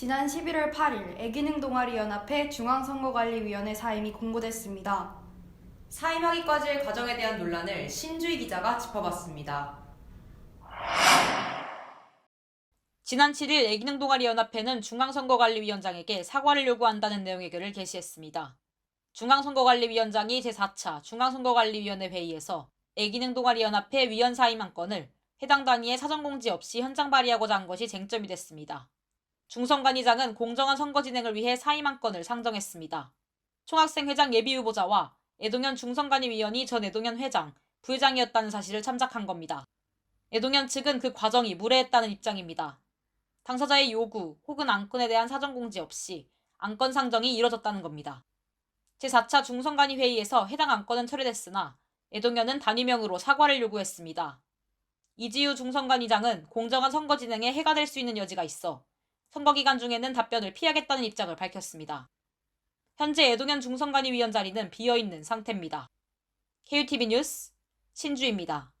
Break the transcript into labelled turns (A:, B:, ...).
A: 지난 11월 8일 애기능 동아리 연합회 중앙선거관리위원회 사임이 공고됐습니다.
B: 사임하기까지의 과정에 대한 논란을 신주희 기자가 짚어봤습니다.
C: 지난 7일 애기능 동아리 연합회는 중앙선거관리위원장에게 사과를 요구한다는 내용의 글을 게시했습니다. 중앙선거관리위원장이 제4차 중앙선거관리위원회 회의에서 애기능 동아리 연합회 위원 사임 한 건을 해당 단위의 사전 공지 없이 현장 발의하고자 한 것이 쟁점이 됐습니다. 중선관위장은 공정한 선거 진행을 위해 사임 한 건을 상정했습니다. 총학생 회장 예비 후보자와 애동현 중선관위 위원이 전 애동현 회장, 부회장이었다는 사실을 참작한 겁니다. 애동현 측은 그 과정이 무례했다는 입장입니다. 당사자의 요구 혹은 안건에 대한 사전 공지 없이 안건 상정이 이뤄졌다는 겁니다. 제4차 중선관위 회의에서 해당 안건은 철회됐으나 애동현은 단위명으로 사과를 요구했습니다. 이지우 중선관위장은 공정한 선거 진행에 해가 될 수 있는 여지가 있어 선거 기간 중에는 답변을 피하겠다는 입장을 밝혔습니다. 현재 애동현 중선관위 위원 자리는 비어 있는 상태입니다. KUTV 뉴스 신주입니다.